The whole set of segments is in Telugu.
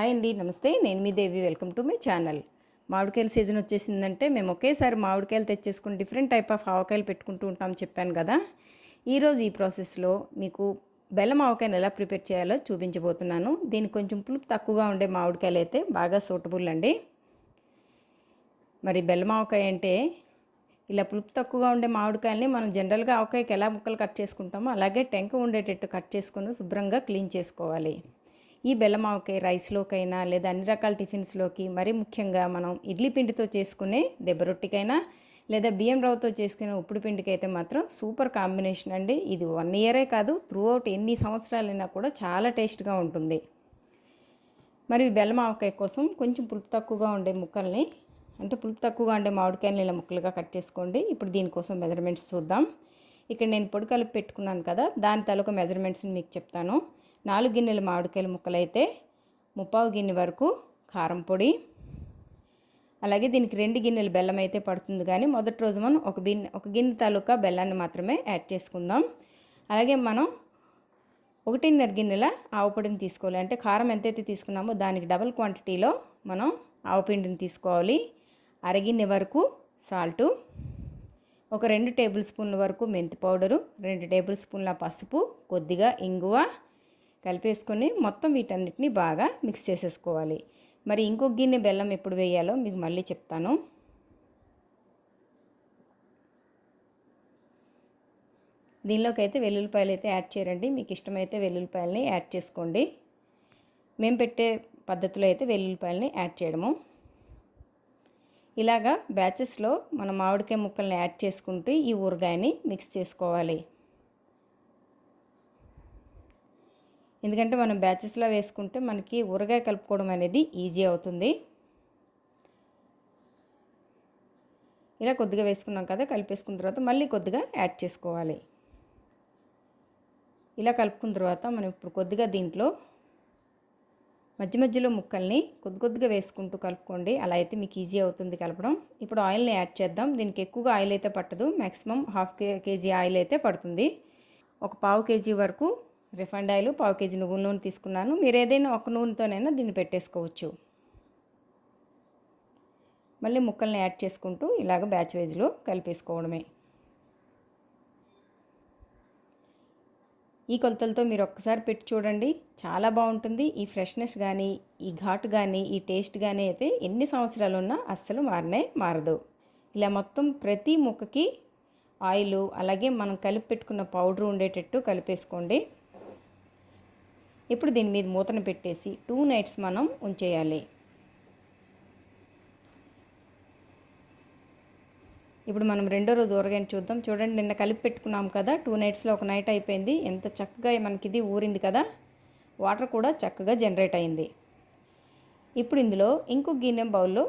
హాయ్ అండి నమస్తే. నేను మీ Devi. Welcome to my channel. మామిడికాయల season వచ్చేసిందంటే మేము ఒకేసారి మామిడికాయలు తెచ్చేసుకుని డిఫరెంట్ టైప్ ఆఫ్ ఆవకాయలు పెట్టుకుంటూ ఉంటాం చెప్పాను కదా. ఈరోజు ఈ ప్రాసెస్లో మీకు బెల్లం ఆవకాయను ఎలా ప్రిపేర్ చేయాలో చూపించబోతున్నాను. దీనికి కొంచెం పులుపు తక్కువగా ఉండే మామిడికాయలు అయితే బాగా సూటబుల్ అండి. మరి బెల్లం ఆవకాయ అంటే ఇలా పులుపు తక్కువగా ఉండే మామిడికాయల్ని మనం జనరల్గా ఆవకాయకి ఎలా ముక్కలు కట్ చేసుకుంటామో అలాగే టెంక ఉండేటట్టు కట్ చేసుకుని శుభ్రంగా క్లీన్ చేసుకోవాలి. ఈ బెల్లం ఆవకాయ రైస్లోకైనా లేదా అన్ని రకాల టిఫిన్స్లోకి మరీ ముఖ్యంగా మనం ఇడ్లీ పిండితో చేసుకునే దెబ్బ రొట్టికైనా లేదా బియ్యం రవ్వతో చేసుకునే ఉప్పుడు పిండికి అయితే మాత్రం సూపర్ కాంబినేషన్ అండి. ఇది వన్ ఇయరే కాదు త్రూ అవుట్ ఎన్ని సంవత్సరాలైనా కూడా చాలా టేస్ట్గా ఉంటుంది. మరి బెల్లం ఆవకాయ కోసం కొంచెం పులుపు తక్కువగా ఉండే ముక్కల్ని అంటే పులుపు తక్కువగా ఉండే మామిడికాయలు ఇలా ముక్కలుగా కట్ చేసుకోండి. ఇప్పుడు దీనికోసం మెజర్మెంట్స్ చూద్దాం. ఇక్కడ నేను పొడి కలిపి పెట్టుకున్నాను కదా దాని తాలూకా మెజర్మెంట్స్ని మీకు చెప్తాను. నాలుగు గిన్నెల మామిడికాయల ముక్కలైతే ముప్పావు గిన్నె వరకు కారం పొడి. అలాగే దీనికి రెండు గిన్నెలు బెల్లం అయితే పడుతుంది కానీ మొదటి రోజు మనం ఒక గిన్నె ఒక గిన్నె తాలూకా బెల్లాన్ని మాత్రమే యాడ్ చేసుకుందాం. అలాగే మనం ఒకటిన్నర గిన్నెల ఆవుపొడిని తీసుకోవాలి. అంటే కారం ఎంతైతే తీసుకున్నామో దానికి డబల్ క్వాంటిటీలో మనం ఆవుపిండిని తీసుకోవాలి. అరగిన్నె వరకు సాల్టు ఒక రెండు టేబుల్ స్పూన్ల వరకు మెంతి పౌడరు రెండు టేబుల్ స్పూన్ల పసుపు కొద్దిగా ఇంగువ కలిపేసుకొని మొత్తం వీటన్నిటిని బాగా మిక్స్ చేసేసుకోవాలి. మరి ఇంకొక గిన్నె బెల్లం ఎప్పుడు వేయాలో మీకు మళ్ళీ చెప్తాను. దీనిలోకి అయితే వెల్లుల్లిపాయలు అయితే యాడ్ చేయరండి. మీకు ఇష్టమైతే వెల్లుల్లిపాయలని యాడ్ చేసుకోండి. మేము పెట్టే పద్ధతిలో అయితే వెల్లుల్లిపాయలని యాడ్ చేయడము. ఇలాగా బ్యాచెస్లో మన మామిడికాయ ముక్కల్ని యాడ్ చేసుకుంటూ ఈ ఊరగాయని మిక్స్ చేసుకోవాలి. ఎందుకంటే మనం బ్యాచెస్లో వేసుకుంటే మనకి ఊరగాయ కలుపుకోవడం అనేది ఈజీ అవుతుంది. ఇలా కొద్దిగా వేసుకున్నాం కదా కలిపేసుకున్న తర్వాత మళ్ళీ కొద్దిగా యాడ్ చేసుకోవాలి. ఇలా కలుపుకున్న తర్వాత మనం ఇప్పుడు కొద్దిగా దీంట్లో మధ్య మధ్యలో ముక్కల్ని కొద్ది కొద్దిగా వేసుకుంటూ కలుపుకోండి. అలా అయితే మీకు ఈజీ అవుతుంది కలపడం. ఇప్పుడు ఆయిల్ని యాడ్ చేద్దాం. దీనికి ఎక్కువగా ఆయిల్ అయితే పట్టదు. మ్యాక్సిమం హాఫ్ కే కేజీ ఆయిల్ అయితే పడుతుంది. ఒక పావు కేజీ వరకు రిఫైండ్ ఆయిల్ పావు కేజీ నువ్వు నూనె తీసుకున్నాను. మీరు ఏదైనా ఒక నూనెతోనైనా దీన్ని పెట్టేసుకోవచ్చు. మళ్ళీ ముక్కల్ని యాడ్ చేసుకుంటూ ఇలాగ బ్యాచ్ వైజ్లో కలిపేసుకోవడమే. ఈ కొలతలతో మీరు ఒక్కసారి పెట్టి చూడండి. చాలా బాగుంటుంది. ఈ ఫ్రెష్నెస్ కానీ ఈ ఘాటు కానీ ఈ టేస్ట్ కానీ అయితే ఎన్ని సంవత్సరాలు ఉన్నా అస్సలు మారనే మారదు. ఇలా మొత్తం ప్రతి ముక్కకి ఆయిల్ అలాగే మనం కలిపి పెట్టుకున్న పౌడర్ ఉండేటట్టు కలిపేసుకోండి. ఇప్పుడు దీని మీద మూతను పెట్టేసి టూ నైట్స్ మనం ఉంచేయాలి. ఇప్పుడు మనం రెండో రోజు ఊరగాయని చూద్దాం. చూడండి నిన్న కలిపి పెట్టుకున్నాం కదా టూ నైట్స్లో ఒక నైట్ అయిపోయింది. ఎంత చక్కగా మనకి ఇది ఊరింది కదా వాటర్ కూడా చక్కగా జనరేట్ అయింది. ఇప్పుడు ఇందులో ఇంకొక గిన్నె బౌల్లో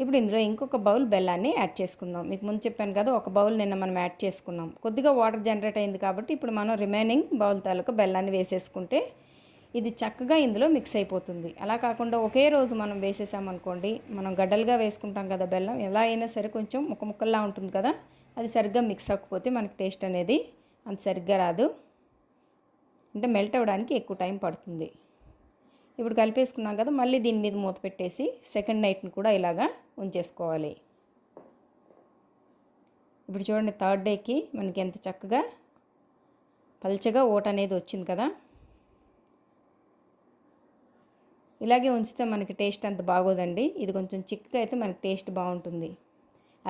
ఇప్పుడు ఇందులో ఇంకొక బౌల్ బెల్లాన్ని యాడ్ చేసుకుందాం. మీకు ముందు చెప్పాను కదా ఒక బౌల్ నిన్న మనం యాడ్ చేసుకున్నాం. కొద్దిగా వాటర్ జనరేట్ అయింది కాబట్టి ఇప్పుడు మనం రిమైనింగ్ బౌల్ తాలూకా బెల్లాన్ని వేసేసుకుంటే ఇది చక్కగా ఇందులో మిక్స్ అయిపోతుంది. అలా కాకుండా ఒకే రోజు మనం వేసేసామనుకోండి మనం గడ్డలుగా వేసుకుంటాం కదా బెల్లం ఎలా అయినా సరే కొంచెం ముక్క ముక్కల్లా ఉంటుంది కదా అది సరిగ్గా మిక్స్ అవ్వకపోతే మనకి టేస్ట్ అనేది అంత సరిగ్గా రాదు. అంటే మెల్ట్ అవ్వడానికి ఎక్కువ టైం పడుతుంది. ఇప్పుడు కలిపేసుకున్నాం కదా మళ్ళీ దీని మీద మూత పెట్టేసి సెకండ్ నైట్ని కూడా ఇలాగా ఉంచేసుకోవాలి. ఇప్పుడు చూడండి థర్డ్ డేకి మనకి ఎంత చక్కగా పల్చగా ఓట అనేది వచ్చింది కదా. ఇలాగే ఉంచితే మనకి టేస్ట్ అంత బాగోదండి. ఇది కొంచెం చిక్కగా అయితే మనకి టేస్ట్ బాగుంటుంది.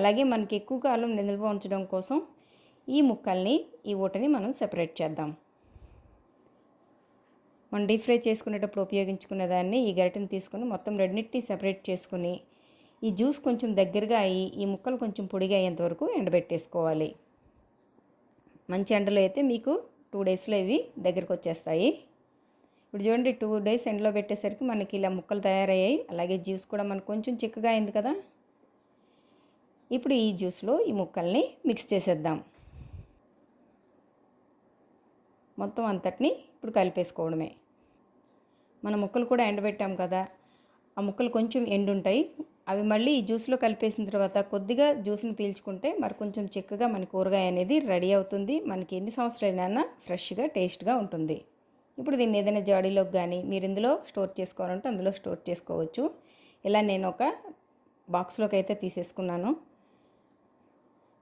అలాగే మనకి ఎక్కువ కాలం నిల్వ ఉంచడం కోసం ఈ ముక్కల్ని ఈ ఊటని మనం సెపరేట్ చేద్దాం. మనం డీప్ ఫ్రై చేసుకునేటప్పుడు ఉపయోగించుకున్న దాన్ని ఈ గరిటెని తీసుకొని మొత్తం రెండింటినీ సెపరేట్ చేసుకుని ఈ జ్యూస్ కొంచెం దగ్గరగా అయ్యి ఈ ముక్కలు కొంచెం పొడిగా అయ్యేంత వరకు ఎండబెట్టేసుకోవాలి. మంచి ఎండలో అయితే మీకు టూ డేస్లో ఇవి దగ్గరకు వచ్చేస్తాయి. ఇప్పుడు చూడండి టూ డేస్ ఎండలో పెట్టేసరికి మనకి ఇలా ముక్కలు తయారయ్యాయి. అలాగే జ్యూస్ కూడా మనకు కొంచెం చిక్కగా అయింది కదా. ఇప్పుడు ఈ జ్యూస్లో ఈ ముక్కల్ని మిక్స్ చేసేద్దాం. మొత్తం అంతటిని ఇప్పుడు కలిపేసుకోవడమే. మన ముక్కలు కూడా ఎండబెట్టాం కదా ఆ ముక్కలు కొంచెం ఎండుంటాయి. అవి మళ్ళీ ఈ జ్యూస్లో కలిపేసిన తర్వాత కొద్దిగా జ్యూస్ని పీల్చుకుంటే మరి కొంచెం చిక్కగా మన కూరగాయ అనేది రెడీ అవుతుంది. మనకి ఎన్ని సంవత్సరాలైనా ఫ్రెష్గా టేస్ట్గా ఉంటుంది. ఇప్పుడు దీన్ని ఏదైనా జాడీలోకి కానీ మీరు ఇందులో స్టోర్ చేసుకోవాలంటే అందులో స్టోర్ చేసుకోవచ్చు. ఇలా నేను ఒక బాక్స్లోకి అయితే తీసేసుకున్నాను.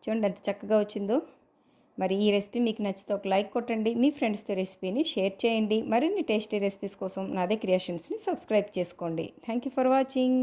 చూడండి ఎంత చక్కగా వచ్చిందో. మరి ఈ రెసిపీ మీకు నచ్చితే ఒక లైక్ కొట్టండి. మీ ఫ్రెండ్స్తో రెసిపీని షేర్ చేయండి. మరిన్ని టేస్టీ రెసిపీస్ కోసం నాదే క్రియేషన్స్ని సబ్స్క్రైబ్ చేసుకోండి. Thank you for watching